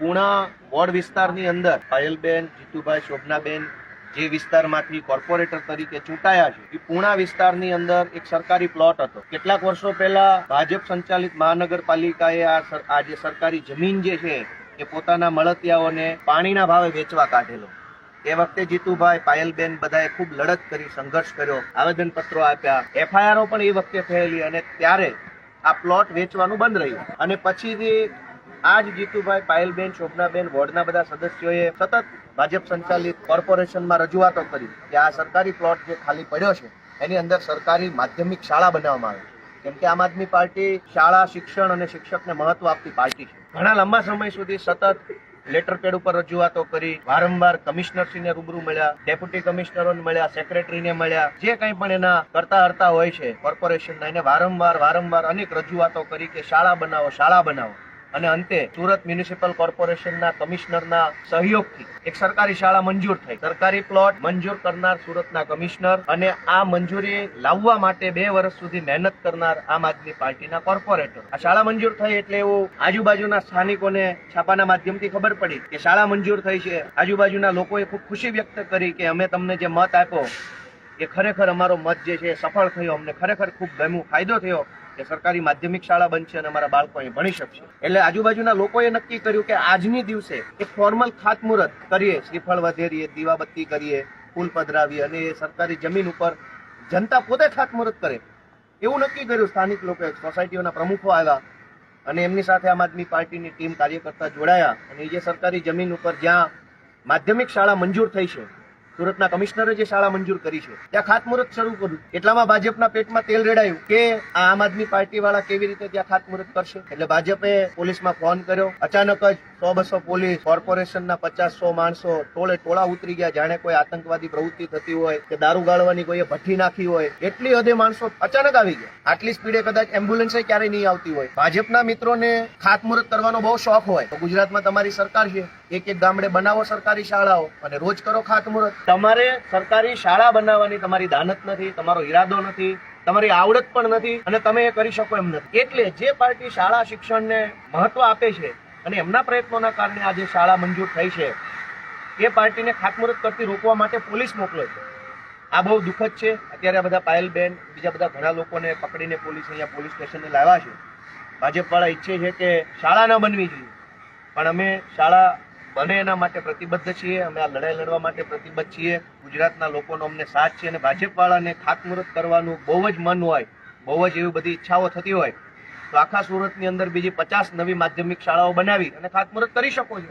Puna ward વિસ્તારની અંદર પાયલબેન, જીતુભાઈ શોભનાબેન જે વિસ્તારમાંથી કોર્પોરેટર તરીકે ચૂંટાયા છે, એ પૂણા વિસ્તારની અંદર એક સરકારી પ્લોટ હતો. કેટલાક વર્ષો પહેલા ભાજપ સંચાલિત મહાનગરપાલિકાએ આ જે સરકારી જમીન જે છે, એ પોતાના મળતિયાઓને પાણીના ભાવે વેચવા કાઢેલો. એ વખતે જીતુભાઈ, પાયલબેન બધાએ ખૂબ લડત કરી, સંઘર્ષ કર્યો, આવેદનપત્રો આપ્યા. એફઆઈઆરો પણ એ વખતે થયેલી અને ત્યારે આ પ્લોટ વેચવાનું બંધ રહ્યું. અને પછીથી આજ જીતુભાઈ પાયલબેન, શોભનાબેન વોર્ડના બધા સદસ્યોએ સતત ભાજપ સંચાલિત કોર્પોરેશનમાં રજૂઆતો કરી કે આ સરકારી પ્લોટ જે ખાલી પડ્યો છે, એની અંદર સરકારી માધ્યમિક શાળા બનાવવામાં આવે કેમ કે આમ આદમી પાર્ટી શાળા, શિક્ષણ અને શિક્ષકને મહત્વ આપતી પાર્ટી છે. ઘણા લાંબા સમય સુધી સતત લેટર પેડ ઉપર રજૂઆતો કરી, વારંવાર કમિશનરશ્રીને રૂબરૂ મળ્યા, ડેપ્યુટી કમિશનરોને મળ્યા, સેક્રેટરીને મળ્યા, જે કંઈ પણ એના કરતા હરતા હોય છે, કોર્પોરેશનના એને વારંવાર વારંવાર અનેક રજૂઆતો કરી કે શાળા બનાવો શાળા બનાવો. અને અંતે સુરત મ્યુનિસિપલ કોર્પોરેશનના કમિશનરના સહયોગથી એક સરકારી શાળા મંજૂર થઈ. સરકારી પ્લોટ મંજૂર કરનાર સુરતના કમિશનર અને આ મંજૂરી લાવવા માટે બે વર્ષ સુધી મહેનત કરનાર આમ આદમી પાર્ટીના કોર્પોરેટર. આ શાળા મંજૂર થઈ એટલે એવું આજુબાજુના સ્થાનિકોને છાપાના માધ્યમથી ખબર પડી કે શાળા મંજૂર થઈ છે. આજુબાજુના લોકોએ ખૂબ ખુશી વ્યક્ત કરી કે અમે તમને જે મત આપ્યો એ ખરેખર અમારો મત જે છે સફળ થયો. અમને ખરેખર ખૂબ ગમ્યું. ફાયદો થયો. કે સરકારી માધ્યમિક શાળા બનશે અને અમારા બાળકો અહીં ભણી શકશે. એટલે આજુબાજુના લોકોએ નક્કી કર્યું કે આજની દિવસે એક ફોર્મલ ખાતમુહૂર્ત કરીએ, શ્રીફળ વધેરીએ, દીવાબત્તી કરીએ, ફૂલ પધરાવીએ અને એ સરકારી જમીન ઉપર જનતા પોતે ખાતમુહૂર્ત કરે. એવું નક્કી કર્યું, સ્થાનિક લોકોએ સોસાયટીઓના પ્રમુખો આવ્યા અને એમની સાથે આમ આદમી પાર્ટીની ટીમ કાર્યકર્તા જોડાયા અને જે સરકારી જમીન ઉપર જ્યાં માધ્યમિક શાળા મંજૂર થઈ છે સુરતના કમિશનરે જે શાળા મંજૂર કરી છે, ત્યાં ખાતમુહૂર્ત શરૂ કર્યું. એટલામાં ભાજપના પેટમાં તેલ રેડાયું કે આમ આદમી પાર્ટી વાળા કેવી રીતે ત્યાં ખાતમુહૂર્ત કરશે? એટલે ભાજપે પોલીસમાં ફોન કર્યો. અચાનક જ સો બસો પોલીસ, કોર્પોરેશનના પચાસ સો માણસો ટોળે ટોળા ઉતરી ગયા. જાણે કોઈ આતંકવાદી પ્રવૃત્તિ થતી હોય કે દારૂ ગાળવાની કોઈએ ભઠ્ઠી નાખી હોય, એટલી હદે માણસો અચાનક આવી ગયા. આટલી સ્પીડે કદાચ એમ્બ્યુલન્સે ક્યારેય નહીં આવતી હોય. ભાજપના મિત્રોને ખાતમુહૂર્ત કરવાનો બહુ શોખ હોય. તો ગુજરાતમાં તમારી સરકાર છે. એક એક ગામડે બનાવો સરકારી શાળાઓ અને રોજ કરો ખાતમુહૂર્ત. તમારે સરકારી શાળા બનાવવાની તમારી દાનત નથી, તમારો ઈરાદો નથી, તમારી આવડત પણ નથી અને તમે એ કરી શકો એમ નથી. એટલે જે પાર્ટી શાળા શિક્ષણને મહત્વ આપે છે અને એમના પ્રયત્નોના કારણે આજે શાળા મંજૂર થઈ છે, એ પાર્ટીને ખાતમુહૂર્ત કરતી રોકવા માટે પોલીસ મોકલે છે. આ બહુ દુઃખદ છે. અત્યારે આ બધા પાયલબેન બીજા બધા ઘણા લોકોને પકડીને પોલીસ અહીંયા પોલીસ સ્ટેશને લાવ્યા છે. ભાજપવાળા ઈચ્છે છે કે શાળા ન બનવી જોઈએ. પણ અમે શાળા બને એના માટે પ્રતિબદ્ધ છીએ. અમે આ લડાઈ લડવા માટે પ્રતિબદ્ધ છીએ. ગુજરાતના લોકોનો અમને સાથ છે અને ભાજપવાળાને ખાતમુહૂર્ત કરવાનું બહુ જ મન હોય, બહુ જ એવી બધી ઈચ્છાઓ થતી હોય. તો આખા સુરતની અંદર બીજી પચાસ નવી માધ્યમિક શાળાઓ બનાવી અને ખાતમુહૂર્ત કરી શકો છો.